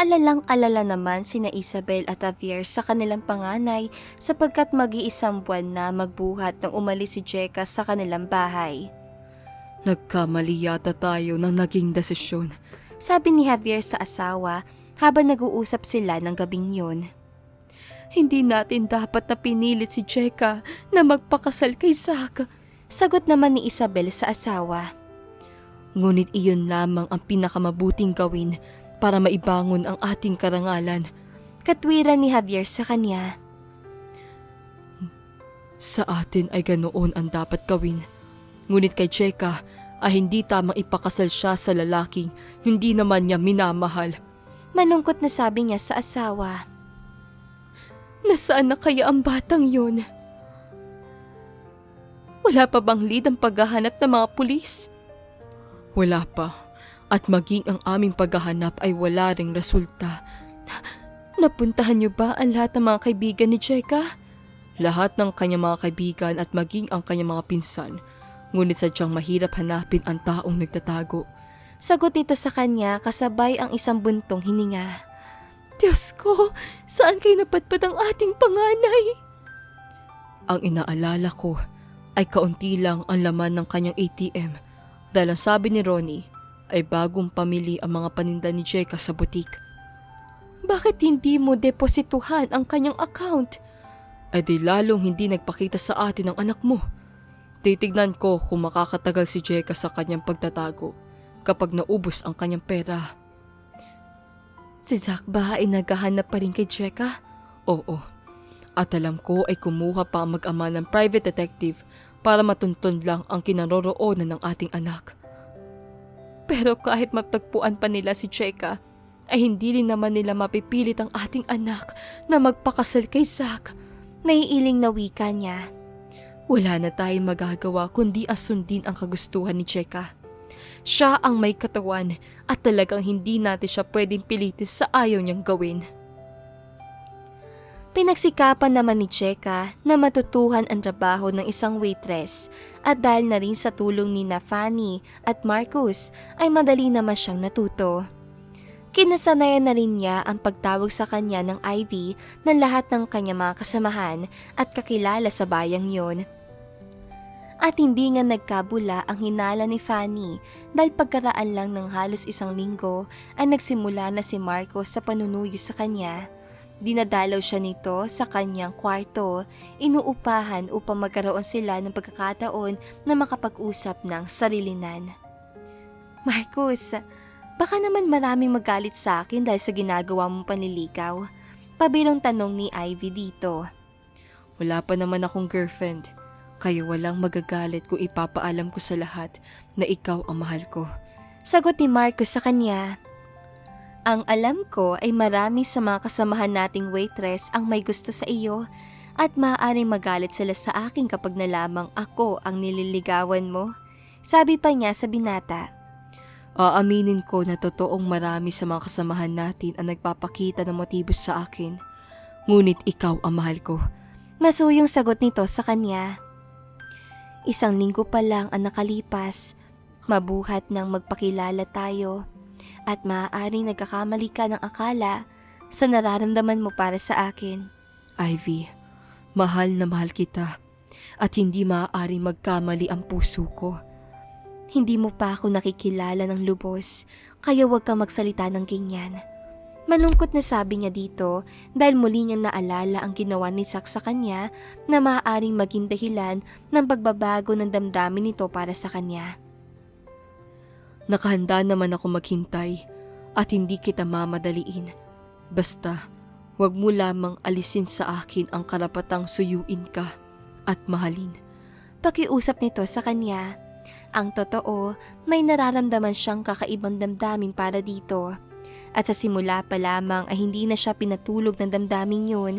Alalang-alala naman sina Isabel at Javier sa kanilang panganay sapagkat mag-iisang buwan na magbuhat nang umalis si Jeka sa kanilang bahay. Nagkamali yata tayo ng naging desisyon. Sabi ni Javier sa asawa habang nag-uusap sila ng gabing yun. Hindi natin dapat na pinilit si Jeka na magpakasal kay Zack. Sagot naman ni Isabel sa asawa. Ngunit iyon lamang ang pinakamabuting gawin para maibangon ang ating karangalan. Katwiran ni Javier sa kanya. Sa atin ay ganoon ang dapat gawin. Ngunit kay Cheka ay hindi tamang ipakasal siya sa lalaking hindi naman niya minamahal. Malungkot na sabi niya sa asawa. Nasaan na kaya ang batang yun? Wala pa bang lead ang paghahanap ng mga pulis? Wala pa. At maging ang aming paghahanap ay wala ring resulta. Napuntahan niyo ba ang lahat ng mga kaibigan ni Cheka? Lahat ng kanyang mga kaibigan at maging ang kanyang mga pinsan. Ngunit sadyang mahirap hanapin ang taong nagtatago. Sagot nito sa kanya kasabay ang isang buntong hininga. Diyos ko, saan kayo napadpad ang ating panganay? Ang inaalala ko ay kaunti lang ang laman ng kanyang ATM dahil ang sabi ni Ronnie ay bagong pamili ang mga paninda ni Jeka sa butik. Bakit hindi mo deposituhan ang kanyang account? Ay di lalong hindi nagpakita sa atin ang anak mo. Titignan ko kung makakatagal si Jeka sa kanyang pagtatago kapag naubos ang kanyang pera. Si Zack ba ay naghahanap pa rin kay Jeka? Oo. At alam ko ay kumuha pa ang mag-ama ng private detective para matuntun lang ang kinaroroonan ng ating anak. Pero kahit matagpuan pa nila si Jeka, ay hindi rin naman nila mapipilit ang ating anak na magpakasal kay Zack. Naiiling na wika niya. Wala na tayong magagawa kundi asundin ang kagustuhan ni Cheka. Siya ang may katawan at talagang hindi natin siya pwedeng pilitin sa ayaw niyang gawin. Pinagsikapan naman ni Cheka na matutuhan ang trabaho ng isang waitress at dahil na rin sa tulong ni na Fanny at Marcus ay madali naman siyang natuto. Kinasanayan na rin niya ang pagtawag sa kanya ng Ivy ng lahat ng kanyang mga kasamahan at kakilala sa bayang yon. At hindi nga nagkabula ang hinala ni Fanny dahil pagkaraan lang ng halos isang linggo ay nagsimula na si Marcos sa panunuyo sa kanya. Dinadalaw siya nito sa kanyang kwarto, inuupahan upang magkaroon sila ng pagkakataon na makapag-usap ng sarilinan. Marcos, baka naman maraming magalit sa akin dahil sa ginagawa mong panlilikaw. Pabirong tanong ni Ivy dito. Wala pa naman akong girlfriend, kaya walang magagalit kung ipapaalam ko sa lahat na ikaw ang mahal ko. Sagot ni Marcos sa kanya. Ang alam ko ay marami sa mga kasamahan nating waitress ang may gusto sa iyo at maaaring magalit sila sa akin kapag nalamang ako ang nililigawan mo. Sabi pa niya sa binata. Aaminin ko na totoong marami sa mga kasamahan natin ang nagpapakita ng motibo sa akin. Ngunit ikaw ang mahal ko. Masuyong sagot nito sa kanya. Isang linggo pa lang ang nakalipas. Mabuhat nang magpakilala tayo. At maaaring nagkakamali ka ng akala sa nararamdaman mo para sa akin. Ivy, mahal na mahal kita at hindi maaaring magkamali ang puso ko. Hindi mo pa ako nakikilala ng lubos, kaya huwag kang magsalita ng ganyan. Malungkot na sabi niya dito dahil muli niyang naalala ang ginawa ni Zack sa kanya na maaaring maging dahilan ng pagbabago ng damdamin nito para sa kanya. Nakahanda naman ako maghintay at hindi kita mamadaliin. Basta, wag mo lamang alisin sa akin ang karapatang suyuin ka at mahalin. Pakiusap nito sa kanya. Ang totoo, may nararamdaman siyang kakaibang damdamin para dito. At sa simula pa lamang ay hindi na siya pinatulog ng damdamin yun.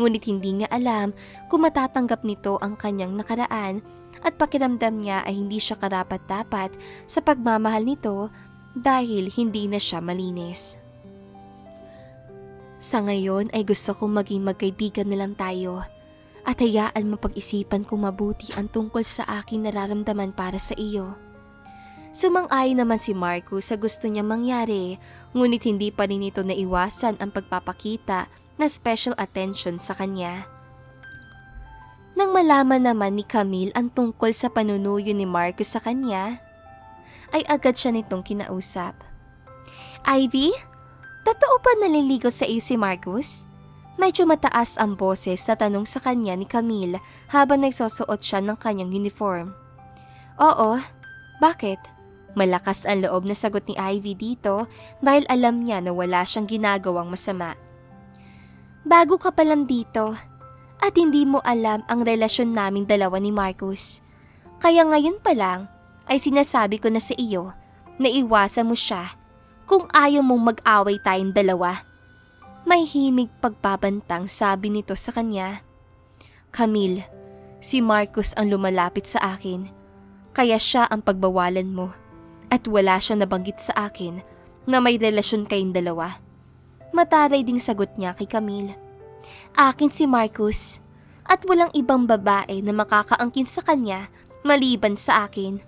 Ngunit hindi niya alam kung matatanggap nito ang kanyang nakaraan at pakiramdam niya ay hindi siya karapat-dapat sa pagmamahal nito dahil hindi na siya malinis. Sa ngayon ay gusto kong maging magkaibigan na lang tayo at hayaan mo pag-isipan kung mabuti ang tungkol sa aking nararamdaman para sa iyo. Sumang-ay naman si Marcus sa gusto niya mangyari, ngunit hindi pa rin ito naiwasan ang pagpapakita na special attention sa kanya. Nang malaman naman ni Camille ang tungkol sa panunuyo ni Marcus sa kanya, ay agad siya nitong kinausap. Ivy, totoo ba naliligo sa iyo si Marcus? Medyo mataas ang boses sa tanong sa kanya ni Camille habang nagsusuot siya ng kanyang uniform. Oo, bakit? Malakas ang loob na sagot ni Ivy dito dahil alam niya na wala siyang ginagawang masama. Bago ka pa lang dito at hindi mo alam ang relasyon naming dalawa ni Marcus. Kaya ngayon pa lang ay sinasabi ko na sa iyo na iwasan mo siya kung ayaw mong mag-away tayong dalawa. May himig pagbabantang sabi nito sa kanya. Camille, si Marcus ang lumalapit sa akin. Kaya siya ang pagbawalan mo. At wala siya nabanggit sa akin na may relasyon kayong dalawa. Mataray ding sagot niya kay Camille. Akin si Marcus. At walang ibang babae na makakaangkin sa kanya maliban sa akin.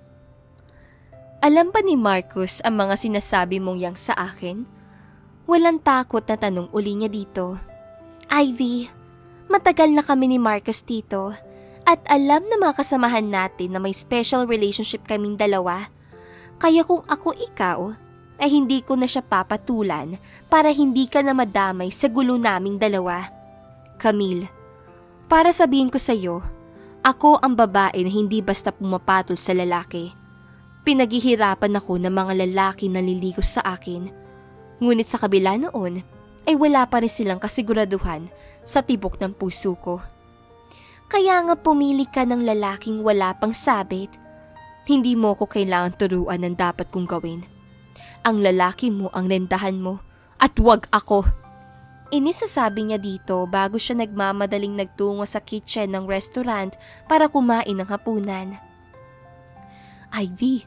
Alam pa ni Marcus ang mga sinasabi mong yang sa akin? Walang takot na tanong uli niya dito. Ivy, matagal na kami ni Marcus dito at alam na mga kasamahan natin na may special relationship kaming dalawa. Kaya kung ako ikaw, ay hindi ko na siya papatulan para hindi ka na madamay sa gulo naming dalawa. Camille, para sabihin ko sa iyo, ako ang babae na hindi basta pumapatol sa lalaki. Pinaghihirapan ako ng mga lalaki na liligos sa akin. Ngunit sa kabila noon, ay wala pa rin silang kasiguraduhan sa tibok ng puso ko. Kaya nga pumili ka ng lalaking wala pang sabit. Hindi mo ko kailangan turuan ng dapat kong gawin. Ang lalaki mo ang rendahan mo at wag ako. Inisasabi niya dito bago siya nagmamadaling nagtungo sa kitchen ng restaurant para kumain ng hapunan. Ivy,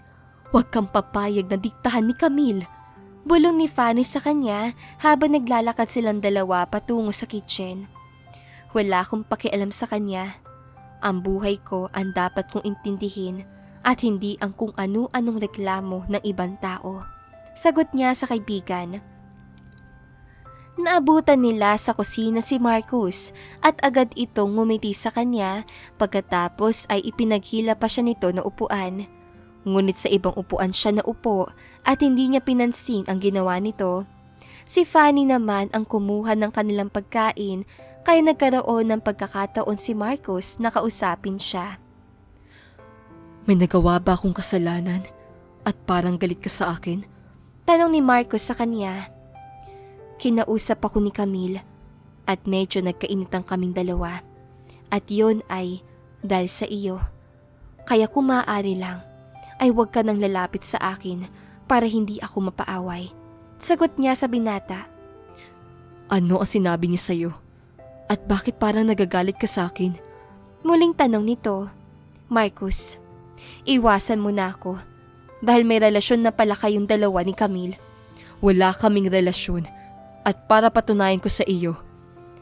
wag kang papayag na diktahan ni Camille. Bulong ni Fanny sa kanya habang naglalakad silang dalawa patungo sa kitchen. Wala akong pakialam sa kanya. Ang buhay ko ang dapat kong intindihin at hindi ang kung ano-anong reklamo ng ibang tao. Sagot niya sa kaibigan. Naabutan nila sa kusina si Marcus at agad itong ngumiti sa kanya pagkatapos ay ipinaghila pa siya nito na upuan. Ngunit sa ibang upuan siya naupo at hindi niya pinansin ang ginawa nito. Si Fanny naman ang kumuha ng kanilang pagkain kaya nagkaroon ng pagkakataon si Marcus na kausapin siya. May nagawa ba akong kasalanan? At parang galit ka sa akin? Tanong ni Marcos sa kanya. Kinausap ako ni Camille at medyo nagkainitan kaming dalawa. At yon ay dahil sa iyo. Kaya kung maaari lang, ay huwag ka nang lalapit sa akin para hindi ako mapaaway. Sagot niya sa binata. Ano ang sinabi niya sa'yo? At bakit parang nagagalit ka sa akin? Muling tanong nito. Marcus, iwasan mo na ako. Dahil may relasyon na pala kayong dalawa ni Camille. Wala kaming relasyon. At para patunayan ko sa iyo,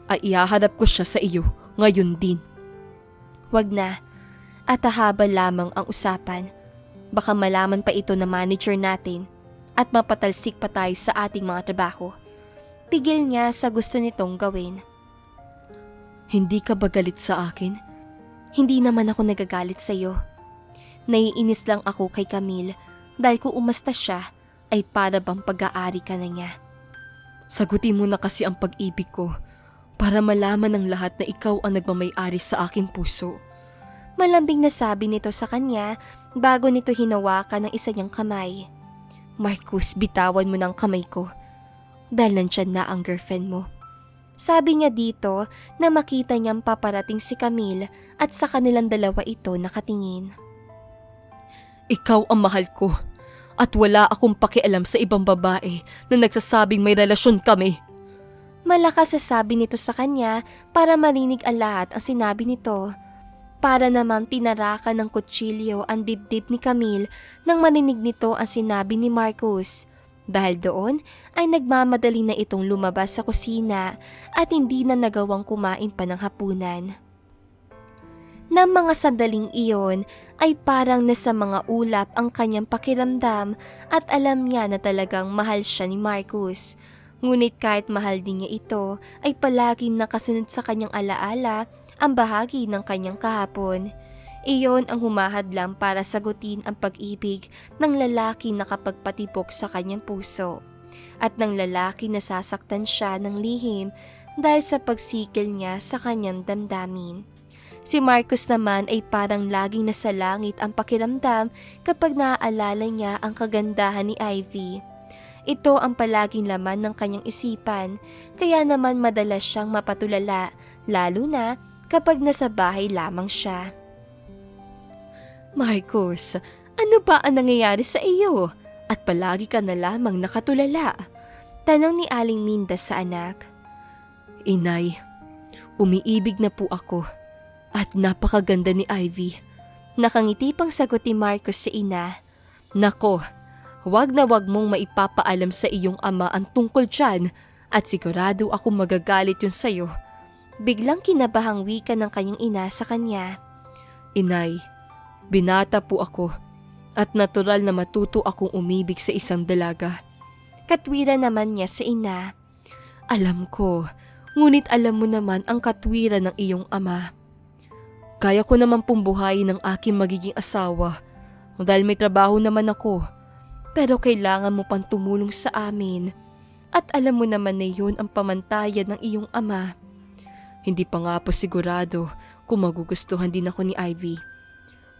ay ihaharap ko siya sa iyo ngayon din. Wag na. At hahaba lamang ang usapan. Baka malaman pa ito na manager natin at mapatalsik pa tayo sa ating mga trabaho. Pigil niya sa gusto nitong gawin. Hindi ka ba galit sa akin? Hindi naman ako nagagalit sa iyo. Naiinis lang ako kay Camille dahil kung umasta siya ay para bang pag-aari ka na niya. Sagutin mo na kasi ang pag-ibig ko para malaman ng lahat na ikaw ang nagmamay-ari sa aking puso. Malambing na sabi nito sa kanya bago nito hinawakan ng isa niyang kamay. Marcus, bitawan mo ng kamay ko. Dahil nandyan na ang girlfriend mo. Sabi niya dito na makita niyang paparating si Camille at sa kanilang dalawa ito nakatingin. Ikaw ang mahal ko at wala akong pakialam sa ibang babae na nagsasabing may relasyon kami. Malakas sa sabi nito sa kanya para marinig ang lahat ang sinabi nito. Para namang tinarakan ng kutsilyo ang dibdib ni Camille nang marinig nito ang sinabi ni Marcus. Dahil doon ay nagmamadali na itong lumabas sa kusina at hindi na nagawang kumain pa ng hapunan. Na mga sandaling iyon ay parang nasa mga ulap ang kanyang pakiramdam at alam niya na talagang mahal siya ni Marcus. Ngunit kahit mahal din niya ito, ay palaging nakasunod sa kanyang alaala ang bahagi ng kanyang kahapon. Iyon ang humahadlang para sagutin ang pag-ibig ng lalaki na kapagpatibok sa kanyang puso at ng lalaki na sasaktan siya ng lihim dahil sa pagsikil niya sa kanyang damdamin. Si Marcus naman ay parang laging nasa langit ang pakiramdam kapag naaalala niya ang kagandahan ni Ivy. Ito ang palaging laman ng kanyang isipan, kaya naman madalas siyang mapatulala, lalo na kapag nasa bahay lamang siya. Marcos, ano ba ang nangyayari sa iyo? At palagi ka na lamang nakatulala. Tanong ni Aling Minda sa anak. Inay, umiibig na po ako at napakaganda ni Ivy. Nakangiti pang sagot ni Marcos sa ina. Nako, wag na wag mong maipapaalam sa iyong ama ang tungkol dyan at sigurado ako magagalit yun sa'yo. Biglang kinabahang wika ng kanyang ina sa kanya. Inay, binata po ako at natural na matuto akong umibig sa isang dalaga. Katwira naman niya sa ina. Alam ko, ngunit alam mo naman ang katwiran ng iyong ama. Kaya ko naman pong buhayin ang aking magiging asawa dahil may trabaho naman ako. Pero kailangan mo pang tumulong sa amin. At alam mo naman na yun ang pamantayan ng iyong ama. Hindi pa nga po sigurado kung magugustuhan din ako ni Ivy.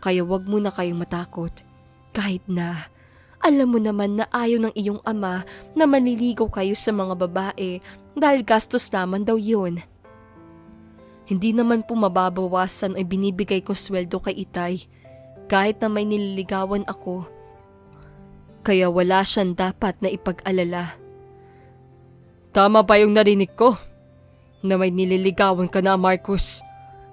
Kaya wag mo na kayong matakot. Kahit na, alam mo naman na ayaw ng iyong ama na manliligaw kayo sa mga babae dahil gastos naman daw yun. Hindi naman po mababawasan ay binibigay ko sweldo kay Itay kahit na may nililigawan ako. Kaya wala siyang dapat na ipag-alala. Tama ba yung narinig ko? Na may nililigawan ka na, Marcus?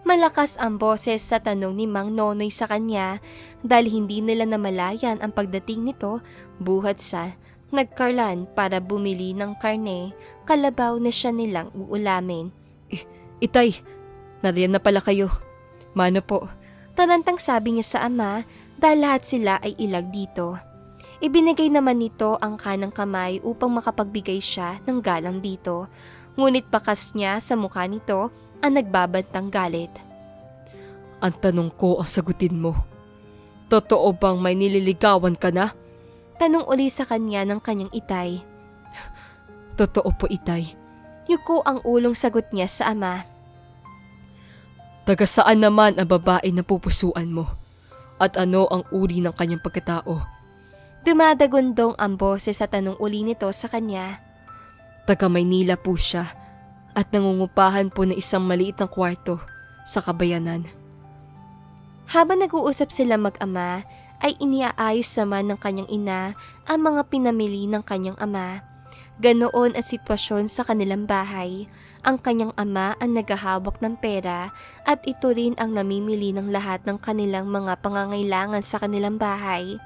Malakas ang boses sa tanong ni Mang Nonoy sa kanya dahil hindi nila namalayan ang pagdating nito buhat sa nagkarlan para bumili ng karne, kalabaw na siya nilang uulamin. Itay, nariyan na pala kayo. Mano po? Tarantang sabi niya sa ama dahil lahat sila ay ilag dito. Ibinigay naman nito ang kanang kamay upang makapagbigay siya ng galang dito. Ngunit bakas niya sa mukha nito ang nagbabantang galit. Ang tanong ko ang sagutin mo. Totoo bang may nililigawan ka na? Tanong uli sa kanya ng kanyang itay. Totoo po, Itay. Yuko ang ulong sagot niya sa ama. Taga saan naman ang babae na pupusuan mo? At ano ang uri ng kanyang pagkatao? Dumadagundong ang boses sa tanong uli nito sa kanya. Taga Maynila po siya at nangungupahan po ng isang maliit na kwarto sa kabayanan. Habang nag-uusap sila mag-ama, ay iniaayos naman ng kanyang ina ang mga pinamili ng kanyang ama. Ganoon ang sitwasyon sa kanilang bahay. Ang kanyang ama ang naghahawak ng pera at ito rin ang namimili ng lahat ng kanilang mga pangangailangan sa kanilang bahay.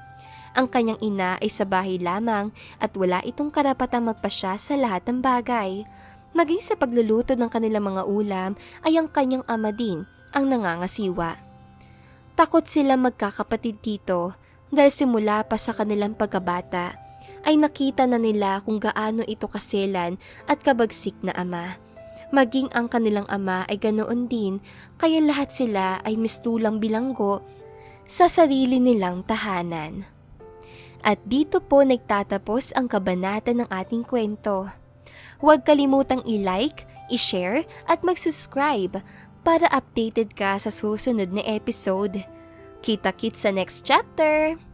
Ang kanyang ina ay sa bahay lamang at wala itong karapatang magpasya sa lahat ng bagay. Maging sa pagluluto ng kanilang mga ulam ay ang kanyang ama din ang nangangasiwa. Takot sila magkakapatid dito dahil simula pa sa kanilang pagkabata ay nakita na nila kung gaano ito kaselan at kabagsik na ama. Maging ang kanilang ama ay ganoon din kaya lahat sila ay mistulang bilanggo sa sarili nilang tahanan. At dito po nagtatapos ang kabanata ng ating kwento. Huwag kalimutang i-like, i-share at mag-subscribe para updated ka sa susunod na episode. Kita-kit sa next chapter!